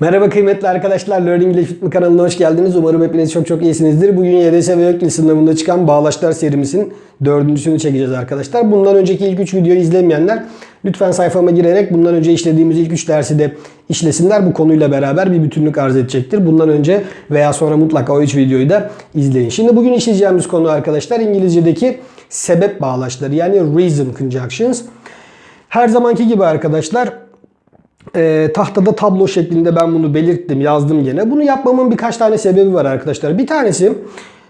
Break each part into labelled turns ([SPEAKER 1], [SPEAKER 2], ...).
[SPEAKER 1] Merhaba kıymetli arkadaşlar. Learning ile Fitmi kanalına hoş geldiniz. Umarım hepiniz çok çok iyisinizdir. Bugün YDS ve YÖKDİL sınavında çıkan Bağlaçlar serimizin dördüncüsünü çekeceğiz arkadaşlar. Bundan önceki ilk üç videoyu izlemeyenler lütfen sayfama girerek bundan önce işlediğimiz ilk üç dersi de işlesinler. Bu konuyla beraber bir bütünlük arz edecektir. Bundan önce veya sonra mutlaka o üç videoyu da izleyin. Şimdi bugün işleyeceğimiz konu arkadaşlar İngilizce'deki sebep bağlaçları yani reason conjunctions. Her zamanki gibi arkadaşlar e, tahtada tablo şeklinde ben bunu belirttim, yazdım gene. Bunu yapmamın birkaç tane sebebi var arkadaşlar. Bir tanesi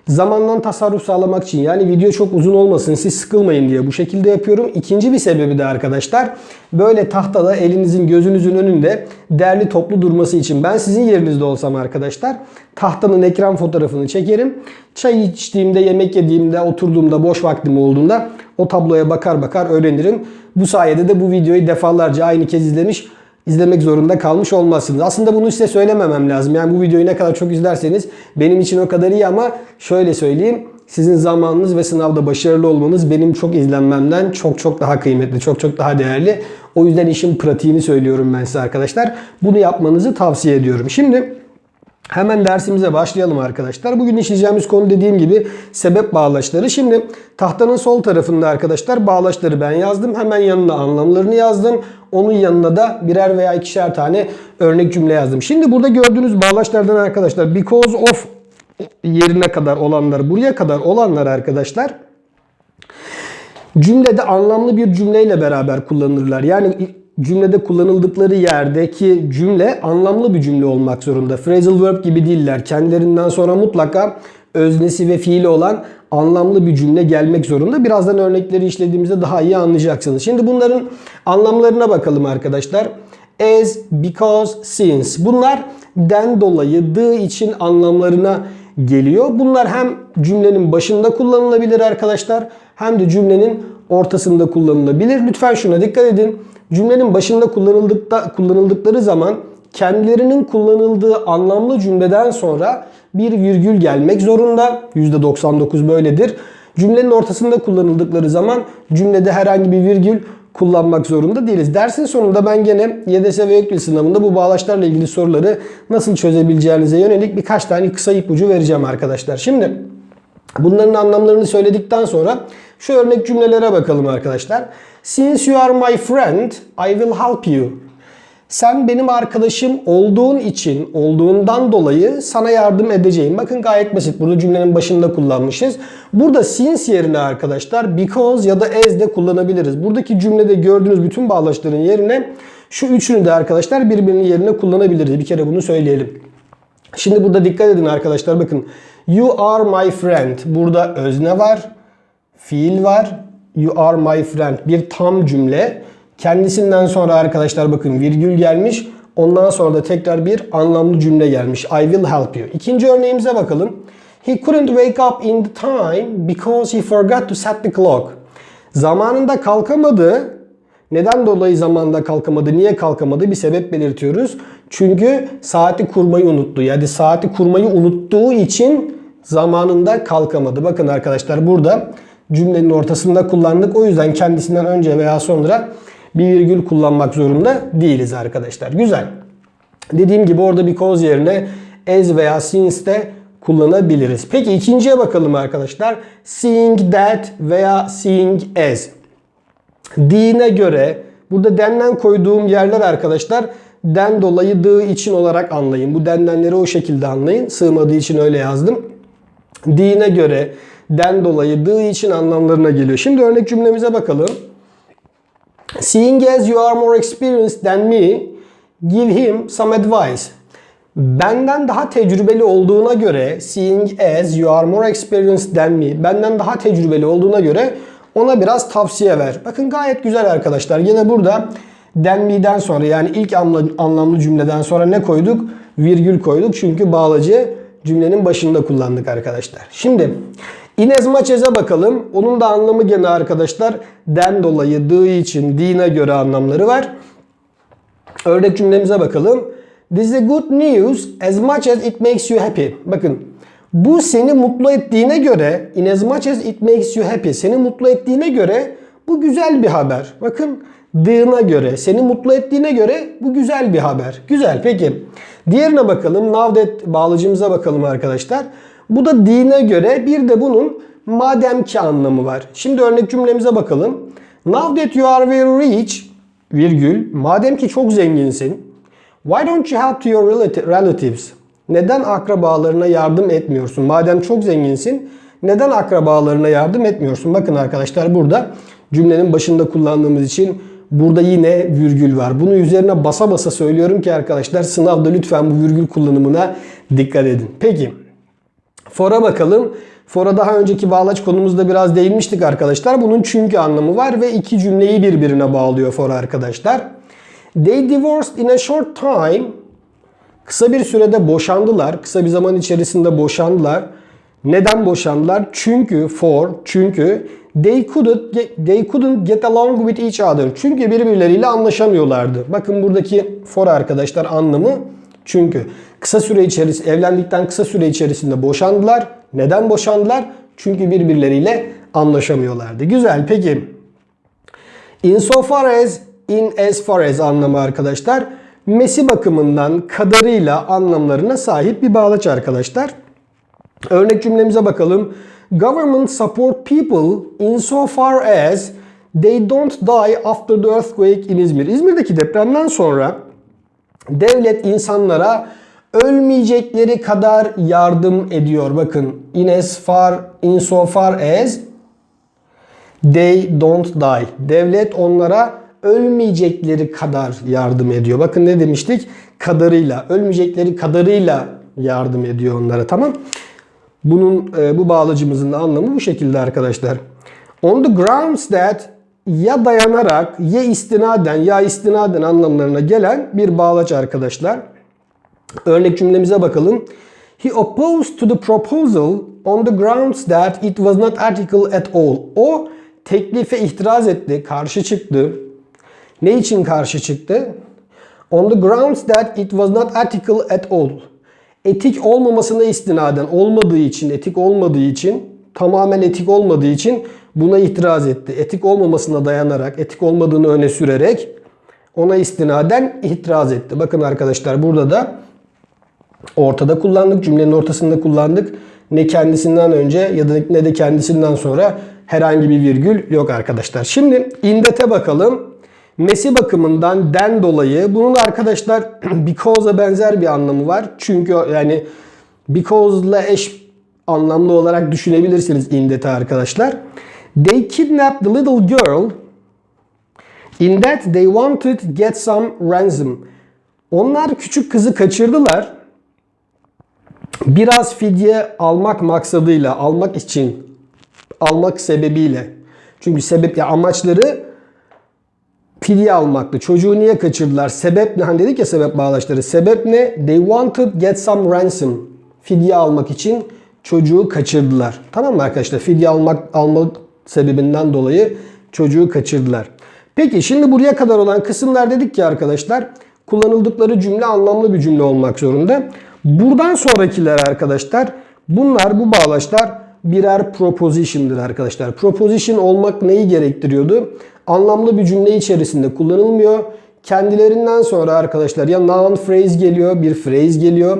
[SPEAKER 1] zamandan tasarruf sağlamak için. Yani video çok uzun olmasın, siz sıkılmayın diye bu şekilde yapıyorum. İkinci bir sebebi de arkadaşlar böyle tahtada elinizin gözünüzün önünde derli toplu durması için. Ben sizin yerinizde olsam arkadaşlar tahtanın ekran fotoğrafını çekerim. Çay içtiğimde, yemek yediğimde, oturduğumda, boş vaktim olduğunda o tabloya bakar bakar öğrenirim. Bu sayede de bu videoyu defalarca aynı kez izlemiş izlemek zorunda kalmış olmazsınız. Aslında bunu size söylememem lazım. Yani bu videoyu ne kadar çok izlerseniz benim için o kadar iyi ama şöyle söyleyeyim. Sizin zamanınız ve sınavda başarılı olmanız benim çok izlenmemden çok çok daha kıymetli, çok çok daha değerli. O yüzden işin pratiğini söylüyorum ben size arkadaşlar. Bunu yapmanızı tavsiye ediyorum. Şimdi Hemen dersimize başlayalım arkadaşlar. Bugün işleyeceğimiz konu dediğim gibi sebep bağlaçları. Şimdi tahtanın sol tarafında arkadaşlar bağlaçları ben yazdım. Hemen yanına anlamlarını yazdım. Onun yanına da birer veya ikişer tane örnek cümle yazdım. Şimdi burada gördüğünüz bağlaçlardan arkadaşlar because of yerine kadar olanlar, buraya kadar olanlar arkadaşlar cümlede anlamlı bir cümleyle beraber kullanılırlar. Yani cümlede kullanıldıkları yerdeki cümle anlamlı bir cümle olmak zorunda. Phrasal verb gibi değiller. Kendilerinden sonra mutlaka öznesi ve fiili olan anlamlı bir cümle gelmek zorunda. Birazdan örnekleri işlediğimizde daha iyi anlayacaksınız. Şimdi bunların anlamlarına bakalım arkadaşlar. As, because, since. Bunlar den dolayı, the için anlamlarına geliyor. Bunlar hem cümlenin başında kullanılabilir arkadaşlar hem de cümlenin ortasında kullanılabilir. Lütfen şuna dikkat edin. Cümlenin başında kullanıldıkta, kullanıldıkları zaman kendilerinin kullanıldığı anlamlı cümleden sonra bir virgül gelmek zorunda. %99 böyledir. Cümlenin ortasında kullanıldıkları zaman cümlede herhangi bir virgül kullanmak zorunda değiliz. Dersin sonunda ben gene YDS ve YÖKDİL sınavında bu bağlaçlarla ilgili soruları nasıl çözebileceğinize yönelik birkaç tane kısa ipucu vereceğim arkadaşlar. Şimdi bunların anlamlarını söyledikten sonra şu örnek cümlelere bakalım arkadaşlar. Since you are my friend, I will help you. Sen benim arkadaşım olduğun için, olduğundan dolayı sana yardım edeceğim. Bakın gayet basit. Burada cümlenin başında kullanmışız. Burada since yerine arkadaşlar because ya da as de kullanabiliriz. Buradaki cümlede gördüğünüz bütün bağlaçların yerine şu üçünü de arkadaşlar birbirinin yerine kullanabiliriz. Bir kere bunu söyleyelim. Şimdi burada dikkat edin arkadaşlar bakın. You are my friend. Burada özne var, fiil var. You are my friend. Bir tam cümle. Kendisinden sonra arkadaşlar bakın virgül gelmiş. Ondan sonra da tekrar bir anlamlı cümle gelmiş. I will help you. İkinci örneğimize bakalım. He couldn't wake up in the time because he forgot to set the clock. Zamanında kalkamadı. Neden dolayı zamanında kalkamadı? Niye kalkamadı? Bir sebep belirtiyoruz. Çünkü saati kurmayı unuttu. Yani saati kurmayı unuttuğu için zamanında kalkamadı. Bakın arkadaşlar burada cümlenin ortasında kullandık. O yüzden kendisinden önce veya sonra bir virgül kullanmak zorunda değiliz arkadaşlar. Güzel. Dediğim gibi orada because yerine as veya since de kullanabiliriz. Peki ikinciye bakalım arkadaşlar. Seeing that veya seeing as. Dine göre burada denden koyduğum yerler arkadaşlar den dolayı dı için olarak anlayın. Bu dendenleri o şekilde anlayın. Sığmadığı için öyle yazdım. Dine göre den dolayı dı için anlamlarına geliyor. Şimdi örnek cümlemize bakalım. Seeing as you are more experienced than me, give him some advice. Benden daha tecrübeli olduğuna göre, seeing as you are more experienced than me, benden daha tecrübeli olduğuna göre ona biraz tavsiye ver. Bakın gayet güzel arkadaşlar. Yine burada than me'den sonra yani ilk anlamlı cümleden sonra ne koyduk? Virgül koyduk. Çünkü bağlacı cümlenin başında kullandık arkadaşlar. Şimdi in as much as'a bakalım. Onun da anlamı gene arkadaşlar den dolayı the için dine göre anlamları var. Örnek cümlemize bakalım. This is good news as much as it makes you happy. Bakın bu seni mutlu ettiğine göre in as much as it makes you happy seni mutlu ettiğine göre bu güzel bir haber. Bakın dığına göre, seni mutlu ettiğine göre bu güzel bir haber. Güzel peki. Diğerine bakalım. Now that bağlıcımıza bakalım arkadaşlar. Bu da dine göre bir de bunun madem ki anlamı var. Şimdi örnek cümlemize bakalım. Now that you are very rich virgül madem ki çok zenginsin why don't you help to your relati- relatives? Neden akrabalarına yardım etmiyorsun? Madem çok zenginsin neden akrabalarına yardım etmiyorsun? Bakın arkadaşlar burada cümlenin başında kullandığımız için burada yine virgül var. Bunu üzerine basa basa söylüyorum ki arkadaşlar sınavda lütfen bu virgül kullanımına dikkat edin. Peki for'a bakalım. For'a daha önceki bağlaç konumuzda biraz değinmiştik arkadaşlar. Bunun çünkü anlamı var ve iki cümleyi birbirine bağlıyor for arkadaşlar. They divorced in a short time. Kısa bir sürede boşandılar. Kısa bir zaman içerisinde boşandılar. Neden boşandılar? Çünkü for çünkü they couldn't get, they couldn't get along with each other. Çünkü birbirleriyle anlaşamıyorlardı. Bakın buradaki for arkadaşlar anlamı çünkü kısa süre içerisinde evlendikten kısa süre içerisinde boşandılar. Neden boşandılar? Çünkü birbirleriyle anlaşamıyorlardı. Güzel. Peki In so far as, in as far as anlamı arkadaşlar. Mesi bakımından kadarıyla anlamlarına sahip bir bağlaç arkadaşlar. Örnek cümlemize bakalım. Government support people in so far as they don't die after the earthquake in İzmir. İzmir'deki depremden sonra devlet insanlara ölmeyecekleri kadar yardım ediyor. Bakın in as far in so far as They don't die. Devlet onlara ölmeyecekleri kadar yardım ediyor. Bakın ne demiştik? Kadarıyla. Ölmeyecekleri kadarıyla yardım ediyor onlara. Tamam. Bunun e, bu bağlacımızın da anlamı bu şekilde arkadaşlar. On the grounds that ya dayanarak ya istinaden ya istinaden anlamlarına gelen bir bağlaç arkadaşlar. Örnek cümlemize bakalım. He opposed to the proposal on the grounds that it was not article at all. O teklife itiraz etti, karşı çıktı. Ne için karşı çıktı? On the grounds that it was not article at all. Etik olmamasına istinaden, olmadığı için, etik olmadığı için, tamamen etik olmadığı için buna itiraz etti. Etik olmamasına dayanarak, etik olmadığını öne sürerek ona istinaden itiraz etti. Bakın arkadaşlar burada da ortada kullandık. Cümlenin ortasında kullandık. Ne kendisinden önce ya da ne de kendisinden sonra herhangi bir virgül yok arkadaşlar. Şimdi indete bakalım. Mesi bakımından den dolayı bunun arkadaşlar because'a benzer bir anlamı var. Çünkü yani because'la eş anlamlı olarak düşünebilirsiniz indete arkadaşlar. They kidnapped the little girl in that they wanted to get some ransom. Onlar küçük kızı kaçırdılar biraz fidye almak maksadıyla, almak için, almak sebebiyle. Çünkü sebep ya amaçları fidye almaktı. Çocuğu niye kaçırdılar? Sebep ne? Hani dedik ya sebep bağlaçları. Sebep ne? They wanted get some ransom. Fidye almak için çocuğu kaçırdılar. Tamam mı arkadaşlar? Fidye almak alma sebebinden dolayı çocuğu kaçırdılar. Peki şimdi buraya kadar olan kısımlar dedik ki arkadaşlar kullanıldıkları cümle anlamlı bir cümle olmak zorunda. Buradan sonrakiler arkadaşlar bunlar bu bağlaçlar birer proposition'dır arkadaşlar. Proposition olmak neyi gerektiriyordu? Anlamlı bir cümle içerisinde kullanılmıyor. Kendilerinden sonra arkadaşlar ya noun phrase geliyor, bir phrase geliyor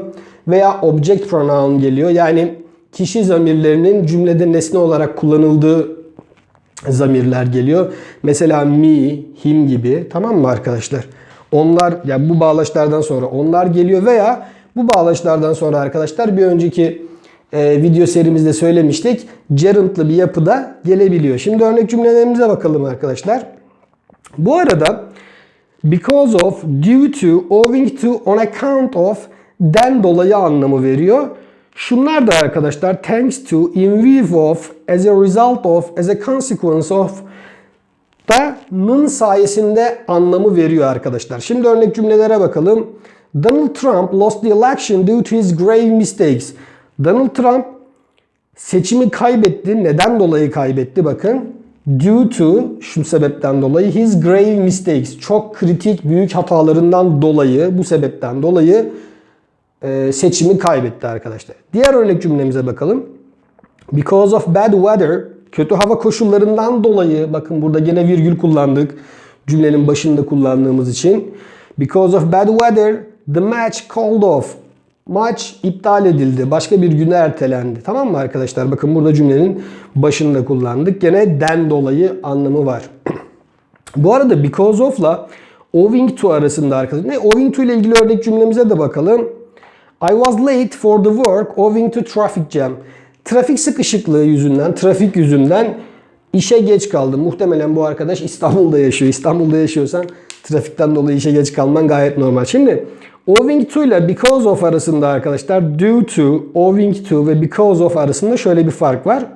[SPEAKER 1] veya object pronoun geliyor. Yani kişi zamirlerinin cümlede nesne olarak kullanıldığı zamirler geliyor. Mesela me, him gibi tamam mı arkadaşlar? Onlar ya yani bu bağlaçlardan sonra onlar geliyor veya bu bağlaçlardan sonra arkadaşlar bir önceki e, video serimizde söylemiştik. Gerund'lı bir yapıda gelebiliyor. Şimdi örnek cümlelerimize bakalım arkadaşlar. Bu arada because of, due to, owing to, on account of den dolayı anlamı veriyor. Şunlar da arkadaşlar thanks to, in view of, as a result of, as a consequence of da'nın sayesinde anlamı veriyor arkadaşlar. Şimdi örnek cümlelere bakalım. Donald Trump lost the election due to his grave mistakes. Donald Trump seçimi kaybetti. Neden dolayı kaybetti? Bakın. Due to şu sebepten dolayı his grave mistakes. Çok kritik büyük hatalarından dolayı bu sebepten dolayı e, seçimi kaybetti arkadaşlar. Diğer örnek cümlemize bakalım. Because of bad weather kötü hava koşullarından dolayı bakın burada gene virgül kullandık. Cümlenin başında kullandığımız için. Because of bad weather, the match called off. Maç iptal edildi. Başka bir güne ertelendi. Tamam mı arkadaşlar? Bakın burada cümlenin başında kullandık. Gene den dolayı anlamı var. Bu arada because of'la owing to arasında arkadaşlar. Ne? Owing to ile ilgili örnek cümlemize de bakalım. I was late for the work owing to traffic jam. Trafik sıkışıklığı yüzünden, trafik yüzünden işe geç kaldım. Muhtemelen bu arkadaş İstanbul'da yaşıyor. İstanbul'da yaşıyorsan trafikten dolayı işe geç kalman gayet normal. Şimdi owing to ile because of arasında arkadaşlar due to, owing to ve because of arasında şöyle bir fark var.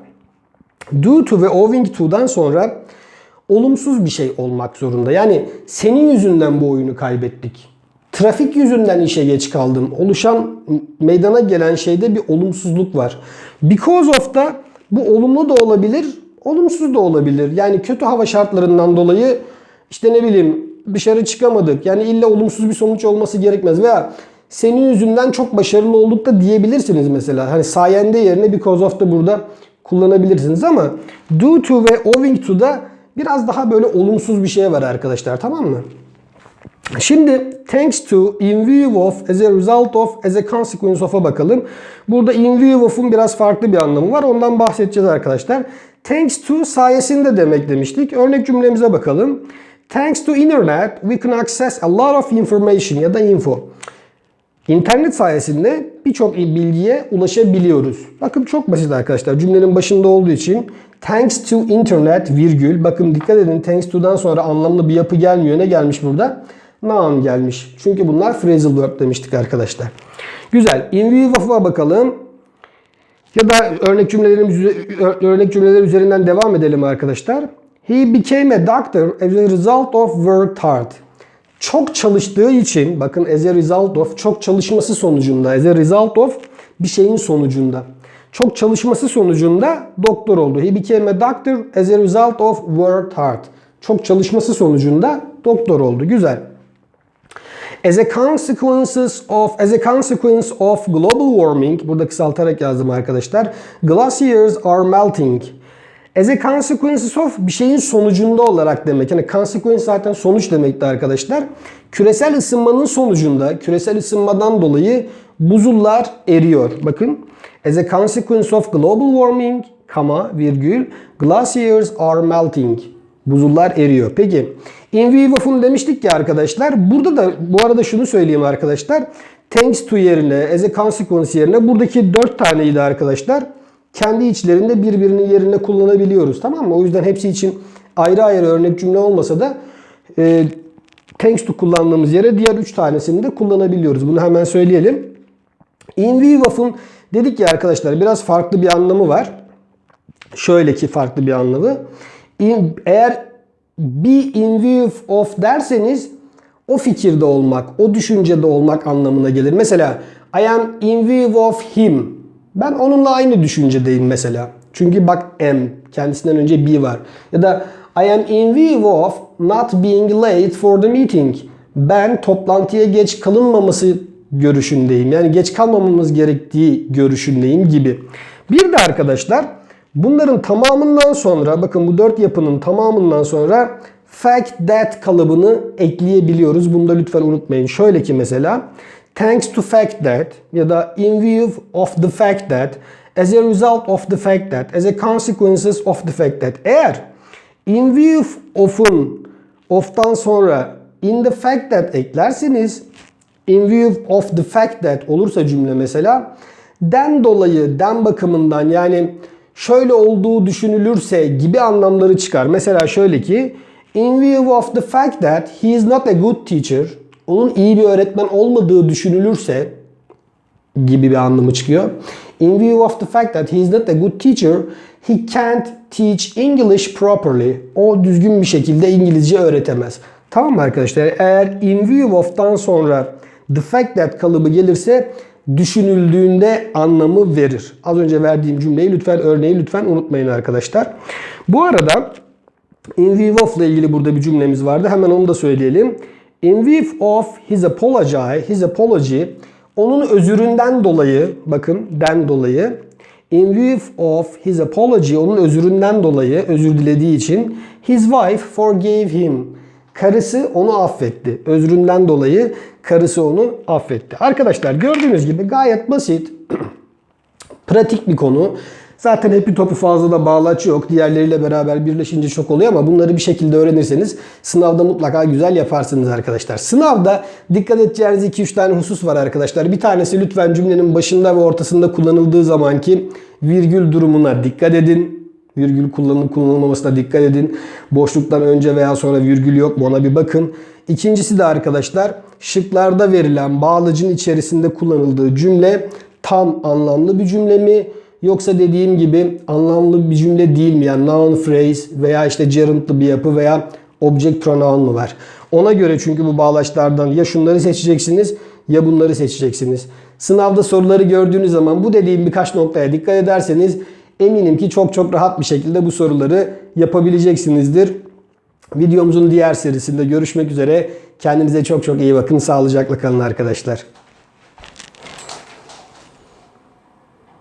[SPEAKER 1] Due to ve owing to'dan sonra olumsuz bir şey olmak zorunda. Yani senin yüzünden bu oyunu kaybettik. Trafik yüzünden işe geç kaldım. Oluşan meydana gelen şeyde bir olumsuzluk var. Because of da bu olumlu da olabilir, olumsuz da olabilir. Yani kötü hava şartlarından dolayı işte ne bileyim dışarı çıkamadık. Yani illa olumsuz bir sonuç olması gerekmez. Veya senin yüzünden çok başarılı olduk da diyebilirsiniz mesela. Hani sayende yerine because of da burada kullanabilirsiniz ama due to ve owing to da biraz daha böyle olumsuz bir şey var arkadaşlar tamam mı? Şimdi thanks to, in view of, as a result of, as a consequence of'a bakalım. Burada in view of'un biraz farklı bir anlamı var. Ondan bahsedeceğiz arkadaşlar. Thanks to sayesinde demek demiştik. Örnek cümlemize bakalım. Thanks to internet we can access a lot of information ya da info. İnternet sayesinde birçok bilgiye ulaşabiliyoruz. Bakın çok basit arkadaşlar. Cümlenin başında olduğu için thanks to internet virgül. Bakın dikkat edin thanks to'dan sonra anlamlı bir yapı gelmiyor. Ne gelmiş burada? Noun gelmiş. Çünkü bunlar phrasal verb demiştik arkadaşlar. Güzel. In view of'a bakalım. Ya da örnek cümlelerimiz örnek cümleler üzerinden devam edelim arkadaşlar. He became a doctor as a result of worked hard. Çok çalıştığı için bakın as a result of çok çalışması sonucunda as a result of bir şeyin sonucunda. Çok çalışması sonucunda doktor oldu. He became a doctor as a result of worked hard. Çok çalışması sonucunda doktor oldu. Güzel. As a consequences of as a consequence of global warming burada kısaltarak yazdım arkadaşlar. Glaciers are melting. As a consequences of bir şeyin sonucunda olarak demek. Yani consequence zaten sonuç demekti arkadaşlar. Küresel ısınmanın sonucunda, küresel ısınmadan dolayı buzullar eriyor. Bakın. As a consequence of global warming, kama, virgül, glaciers are melting. Buzullar eriyor. Peki. In view of'un demiştik ya arkadaşlar. Burada da bu arada şunu söyleyeyim arkadaşlar. Thanks to yerine, as a consequence yerine buradaki 4 taneydi arkadaşlar kendi içlerinde birbirinin yerine kullanabiliyoruz. Tamam mı? O yüzden hepsi için ayrı ayrı örnek cümle olmasa da e, thanks to kullandığımız yere diğer 3 tanesini de kullanabiliyoruz. Bunu hemen söyleyelim. In view of'un dedik ya arkadaşlar biraz farklı bir anlamı var. Şöyle ki farklı bir anlamı. In, eğer be in view of derseniz o fikirde olmak, o düşüncede olmak anlamına gelir. Mesela I am in view of him. Ben onunla aynı düşüncedeyim mesela. Çünkü bak am kendisinden önce be var. Ya da I am in view of not being late for the meeting. Ben toplantıya geç kalınmaması görüşündeyim. Yani geç kalmamamız gerektiği görüşündeyim gibi. Bir de arkadaşlar bunların tamamından sonra bakın bu dört yapının tamamından sonra fact that kalıbını ekleyebiliyoruz. Bunu da lütfen unutmayın. Şöyle ki mesela thanks to fact that ya da in view of the fact that as a result of the fact that as a consequences of the fact that eğer in view of'un of'tan sonra in the fact that eklerseniz in view of the fact that olursa cümle mesela den dolayı den bakımından yani şöyle olduğu düşünülürse gibi anlamları çıkar. Mesela şöyle ki in view of the fact that he is not a good teacher onun iyi bir öğretmen olmadığı düşünülürse gibi bir anlamı çıkıyor. In view of the fact that he is not a good teacher, he can't teach English properly. O düzgün bir şekilde İngilizce öğretemez. Tamam mı arkadaşlar? Eğer in view of'tan sonra the fact that kalıbı gelirse düşünüldüğünde anlamı verir. Az önce verdiğim cümleyi lütfen örneği lütfen unutmayın arkadaşlar. Bu arada in view of ile ilgili burada bir cümlemiz vardı. Hemen onu da söyleyelim. In view of his apology, his apology, onun özüründen dolayı, bakın den dolayı, in view of his apology, onun özüründen dolayı, özür dilediği için, his wife forgave him. karısı onu affetti. Özründen dolayı karısı onu affetti. Arkadaşlar gördüğünüz gibi gayet basit, pratik bir konu. Zaten hepi topu fazla da bağlaç yok. Diğerleriyle beraber birleşince çok oluyor ama bunları bir şekilde öğrenirseniz sınavda mutlaka güzel yaparsınız arkadaşlar. Sınavda dikkat edeceğiniz 2-3 tane husus var arkadaşlar. Bir tanesi lütfen cümlenin başında ve ortasında kullanıldığı zamanki virgül durumuna dikkat edin. Virgül kullanılıp kullanılmamasına dikkat edin. Boşluktan önce veya sonra virgül yok mu ona bir bakın. İkincisi de arkadaşlar şıklarda verilen bağlacın içerisinde kullanıldığı cümle tam anlamlı bir cümle mi? Yoksa dediğim gibi anlamlı bir cümle değil mi? Yani noun phrase veya işte gerundlu bir yapı veya object pronoun mu var? Ona göre çünkü bu bağlaçlardan ya şunları seçeceksiniz ya bunları seçeceksiniz. Sınavda soruları gördüğünüz zaman bu dediğim birkaç noktaya dikkat ederseniz eminim ki çok çok rahat bir şekilde bu soruları yapabileceksinizdir. Videomuzun diğer serisinde görüşmek üzere. Kendinize çok çok iyi bakın. Sağlıcakla kalın arkadaşlar.